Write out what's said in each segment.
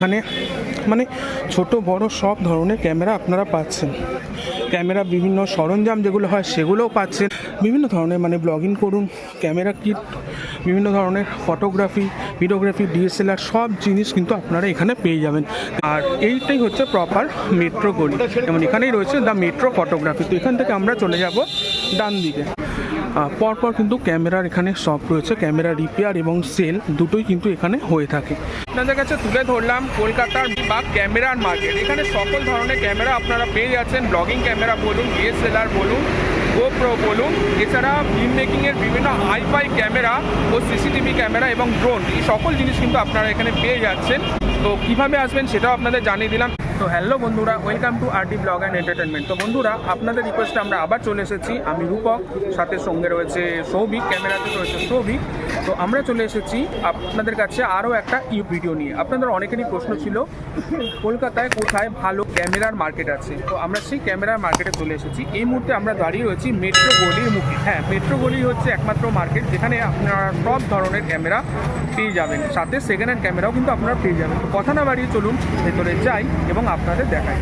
এখানে মানে ছোট, বড় সব ধরনের ক্যামেরা আপনারা পাচ্ছেন। ক্যামেরা বিভিন্ন সরঞ্জাম যেগুলো হয় সেগুলোও পাচ্ছেন। বিভিন্ন ধরনের মানে ব্লগিং করুন, ক্যামেরা কিট, বিভিন্ন ধরনের ফটোগ্রাফি, ভিডিওগ্রাফি, ডিএসএলআর সব জিনিস কিন্তু আপনারা এখানে পেয়ে যাবেন। আর এইটাই হচ্ছে প্রপার মেট্রো গলি। যেমন এখানেই রয়েছে দ্য মেট্রো ফটোগ্রাফি তো এখান থেকে আমরা চলে যাব ডান দিকে পরপর কিন্তু ক্যামেরার এখানে সব রয়েছে। ক্যামেরা রিপেয়ার এবং সেল দুটোই কিন্তু এখানে হয়ে থাকে। আপনাদের কাছে তুলে ধরলাম কলকাতার বা ক্যামেরার মার্কেট এখানে সকল ধরনের ক্যামেরা আপনারা পেয়ে যাচ্ছেন। ব্লগিং ক্যামেরা বলুন ডিএসএলআর বলুন গোপ্রো বলুন, এছাড়া ফিল্ম মেকিংয়ের বিভিন্ন হাইফাই ক্যামেরা ও সিসিটিভি ক্যামেরা এবং ড্রোন এই সকল জিনিস কিন্তু আপনারা এখানে পেয়ে যাচ্ছেন। তো কীভাবে আসবেন সেটাও আপনাদের জানিয়ে দিলাম। তো হ্যালো বন্ধুরা welcome to RT vlog and entertainment তো বন্ধুরা, আপনাদের রিকোয়েস্টে আমরা আবার চলে এসেছি। আমি রূপক, সাথে সঙ্গে রয়েছে সৌভিক, ক্যামেরাতে রয়েছে সৌভিক। তো আমরা চলে এসেছি আপনাদের কাছে আরও একটা ইউ ভিডিও নিয়ে। আপনাদের অনেকেরই প্রশ্ন ছিল, কলকাতায় কোথায় ভালো ক্যামেরার মার্কেট আছে? তো আমরা সেই ক্যামেরার মার্কেটে চলে এসেছি। এই মুহূর্তে আমরা দাঁড়িয়ে রয়েছি মেট্রো গলির মুখে হ্যাঁ মেট্রো গলি হচ্ছে একমাত্র মার্কেট যেখানে আপনারা সব ধরনের ক্যামেরা পেয়ে যাবেন। সাথে সেকেন্ড হ্যান্ড ক্যামেরাও কিন্তু আপনারা পেয়ে যাবেন। কথা না বাড়িয়ে চলুন, ভেতরে যাই এবং আপনাদের দেখাই।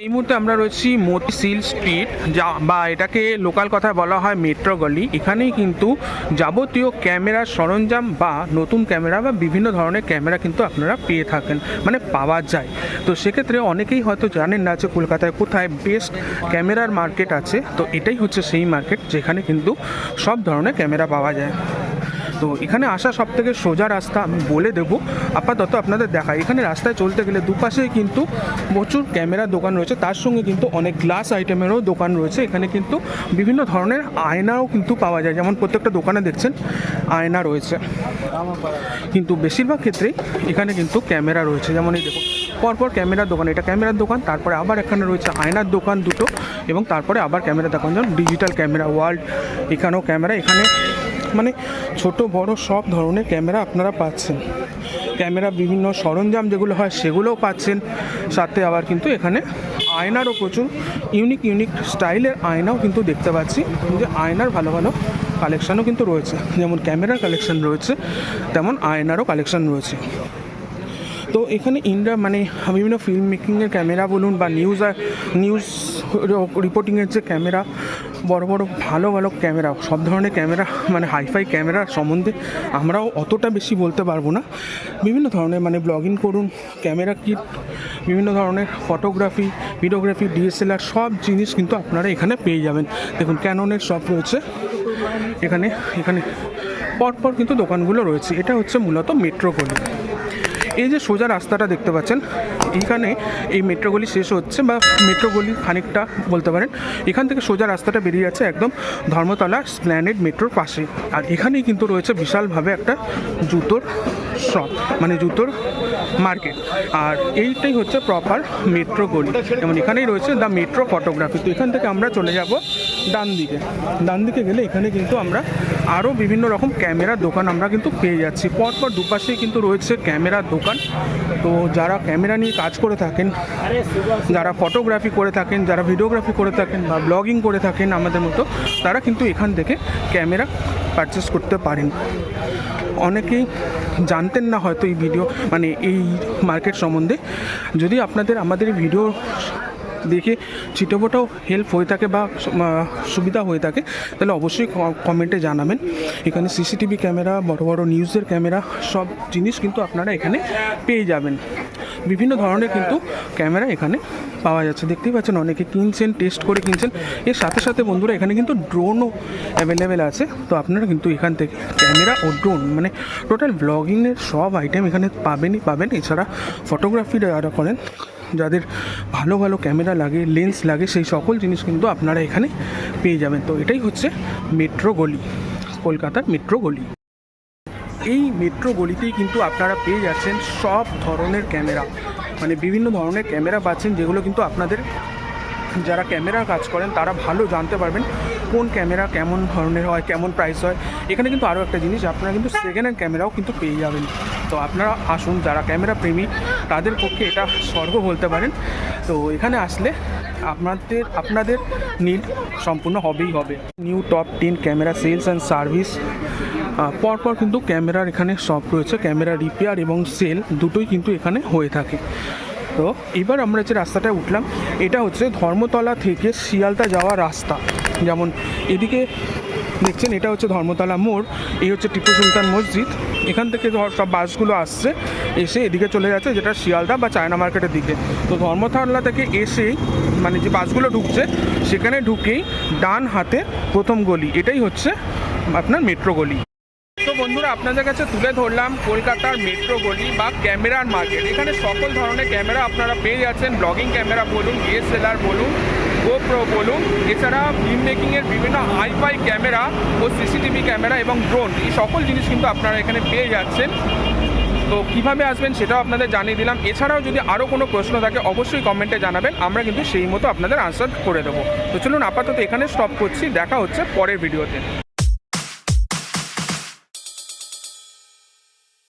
এই মুহূর্তে আমরা রয়েছি মতিশিল স্ট্রিট, যা বা এটাকে লোকাল কথায় বলা হয় মেট্রো গলি। এখানেই কিন্তু যাবতীয় ক্যামেরার সরঞ্জাম বা নতুন ক্যামেরা বা বিভিন্ন ধরনের ক্যামেরা কিন্তু আপনারা পেয়ে থাকেন মানে পাওয়া যায়। তো সেক্ষেত্রে অনেকেই হয়তো জানেন না যে কলকাতায় কোথায় বেস্ট ক্যামেরার মার্কেট আছে। তো এটাই হচ্ছে সেই মার্কেট যেখানে কিন্তু সব ধরনের ক্যামেরা পাওয়া যায়। তো এখানে আসা সব থেকে সোজা রাস্তা, আমি বলে দেবো। আপাতত আপনাদের দেখা এখানে রাস্তায় চলতে গেলে দুপাশেই কিন্তু প্রচুর ক্যামেরার দোকান রয়েছে। তার সঙ্গে কিন্তু অনেক গ্লাস আইটেমেরও দোকান রয়েছে। এখানে কিন্তু বিভিন্ন ধরনের আয়নাও কিন্তু পাওয়া যায়। যেমন প্রত্যেকটা দোকানে দেখছেন, আয়না রয়েছে। কিন্তু বেশিরভাগ ক্ষেত্রেই এখানে কিন্তু ক্যামেরা রয়েছে। যেমন এই দেখুন, পরপর ক্যামেরার দোকান, এটা ক্যামেরার দোকান, তারপরে আবার এখানে রয়েছে আয়নার দোকান দুটো, এবং তারপরে আবার ক্যামেরা দোকান, যেমন ডিজিটাল ক্যামেরা, ওয়ার্ল্ড, এখানেও ক্যামেরা। এখানে মানে ছোট, বড় সব ধরনের ক্যামেরা আপনারা পাচ্ছেন। ক্যামেরা বিভিন্ন সরঞ্জাম যেগুলো হয় সেগুলোও পাচ্ছেন। সাথে আবার কিন্তু এখানে আয়নারও প্রচুর ইউনিক ইউনিক স্টাইলের আয়নাও কিন্তু দেখতে পাচ্ছি। যে আয়নার ভালো ভালো কালেকশানও কিন্তু রয়েছে। যেমন ক্যামেরার কালেকশান রয়েছে, তেমন আয়নারও কালেকশান রয়েছে। তো এখানে ইন্ডিয়া মানে বিভিন্ন ফিল্ম মেকিংয়ের ক্যামেরা বলুন বা নিউজ নিউজ রিপোর্টিংয়ের যে ক্যামেরা বড় বড় ভালো ভালো ক্যামেরা সব ধরনের ক্যামেরা মানে হাইফাই ক্যামেরার সম্বন্ধে আমরাও অতটা বেশি বলতে পারব না। বিভিন্ন ধরনের মানে ব্লগিং করুন ক্যামেরা কিট বিভিন্ন ধরনের ফটোগ্রাফি ভিডিওগ্রাফি ডিএসএলআর সব জিনিস কিন্তু আপনারা এখানে পেয়ে যাবেন। দেখুন ক্যাননের সব রয়েছে। এখানে এখানে পরপর কিন্তু দোকানগুলো রয়েছে। এটা হচ্ছে মূলত মেট্রো এই যে সোজা রাস্তাটা দেখতে পাচ্ছেন, এইখানে এই মেট্রোগুলি শেষ হচ্ছে বা মেট্রোগুলি খানিকটা বলতে পারেন। এখান থেকে সোজা রাস্তাটা বেরিয়ে যাচ্ছে একদম ধর্মতলা স্প্ল্যানেড মেট্রোর পাশে। আর এখানেই কিন্তু রয়েছে বিশালভাবে একটা জুতোর শপ মানে জুতোর মার্কেট। আর এইটাই হচ্ছে প্রপার মেট্রো গলি। যেমন এখানেই রয়েছে দ্য মেট্রো ফটোগ্রাফি তো এখান থেকে আমরা চলে যাব ডান দিকে। ডান দিকে গেলে এখানে কিন্তু আমরা আরও বিভিন্ন রকম ক্যামেরার দোকান আমরা কিন্তু পেয়ে যাচ্ছি। পরপর দুপাশেই কিন্তু রয়েছে ক্যামেরার দোকান। তো যারা ক্যামেরা নিয়ে কাজ করে থাকেন, যারা ফটোগ্রাফি করে থাকেন, যারা ভিডিওগ্রাফি করে থাকেন বা ব্লগিং করে থাকেন আমাদের মতো, তারা কিন্তু এখান থেকে ক্যামেরা পারচেস করতে পারেন। অনেকেই জানতেন না হয়তো এই ভিডিও মানে এই মার্কেট সম্বন্ধে। যদি আপনাদের আমাদের ভিডিও দেখে ছিটোফোটাও হেল্প হয়ে থাকে বা সুবিধা হয়ে থাকে, তাহলে অবশ্যই কমেন্টে জানাবেন। এখানে সিসিটিভি ক্যামেরা বড় বড় নিউজের ক্যামেরা সব জিনিস কিন্তু আপনারা এখানে পেয়ে যাবেন। বিভিন্ন ধরনের কিন্তু ক্যামেরা এখানে পাওয়া যাচ্ছে। দেখতেই পাচ্ছেন অনেকে কিনছেন টেস্ট করে কিনছেন। এর সাথে সাথে বন্ধুরা, এখানে কিন্তু ড্রোনও অ্যাভেলেবেল আছে। তো আপনারা কিন্তু এখান থেকে ক্যামেরা ও ড্রোন মানে টোটাল ব্লগিংয়ের সব আইটেম এখানে পাবেনই, পাবেন। এছাড়া ফটোগ্রাফি যারা করেন, যাদের ভালো ভালো ক্যামেরা লাগে লেন্স লাগে, সেই সকল জিনিস কিন্তু আপনারা এখানে পেয়ে যাবেন। তো এটাই হচ্ছে মেট্রো গলি, কলকাতার মেট্রো গলি। এই মেট্রো গলিতেই কিন্তু আপনারা পেয়ে যাচ্ছেন সব ধরনের ক্যামেরা মানে বিভিন্ন ধরনের ক্যামেরা পাচ্ছেন, যেগুলো কিন্তু আপনাদের, যারা ক্যামেরার কাজ করেন, তারা ভালো জানতে পারবেন কোন ক্যামেরা কেমন ধরনের হয়, কেমন প্রাইস হয়। এখানে কিন্তু আরও একটা জিনিস, আপনারা কিন্তু সেকেন্ড হ্যান্ড ক্যামেরাও কিন্তু পেয়ে যাবেন। তো আপনারা আসুন, যারা ক্যামেরা প্রেমী, তাদের পক্ষে এটা স্বর্গ বলতে পারেন। তো এখানে আসলে আপনাদের আপনাদের নিড সম্পূর্ণ হবেই হবে। New top ten camera sales and service পরপর কিন্তু ক্যামেরার এখানে শপ রয়েছে। ক্যামেরা রিপেয়ার এবং সেল দুটোই কিন্তু এখানে হয়ে থাকে। তো এবার আমরা যে রাস্তাটায় উঠলাম, এটা হচ্ছে ধর্মতলা থেকে শিয়ালদা যাওয়ার রাস্তা। যেমন এদিকে দেখছেন, এটা হচ্ছে ধর্মতলা মোড়, এই হচ্ছে টিপু সুলতান মসজিদ। এখান থেকে ধর, সব বাসগুলো আসছে, এসে এদিকে চলে যাচ্ছে, যেটা শিয়ালদা বা চায়না মার্কেটের দিকে। তো ধর্মতলা থেকে এসেই মানে যে বাসগুলো ঢুকছে, সেখানে ঢুকেই ডান হাতে প্রথম গলি। এটাই হচ্ছে আপনার মেট্রো গলি। তো বন্ধুরা, আপনাদের কাছে তুলে ধরলাম কলকাতার মেট্রো গলি বা ক্যামেরার মার্কেট এখানে সকল ধরনের ক্যামেরা আপনারা পেয়ে যাচ্ছেন। ব্লগিং ক্যামেরা বলুন ডিএসএলআর বলুন গোপ্রো বলুন, এছাড়া ফিল্ম মেকিংয়ের বিভিন্ন হাইফাই ক্যামেরা ও সিসিটিভি ক্যামেরা এবং ড্রোন এই সকল জিনিস কিন্তু আপনারা এখানে পেয়ে যাচ্ছেন। তো কীভাবে আসবেন সেটাও আপনাদের জানিয়ে দিলাম। এছাড়াও যদি আরও কোনো প্রশ্ন থাকে, অবশ্যই কমেন্টে জানাবেন। আমরা কিন্তু সেই মতো আপনাদের আনসার করে দেবো। তো চলুন, আপাতত এখানে স্টপ করছি। দেখা হচ্ছে পরের ভিডিওতে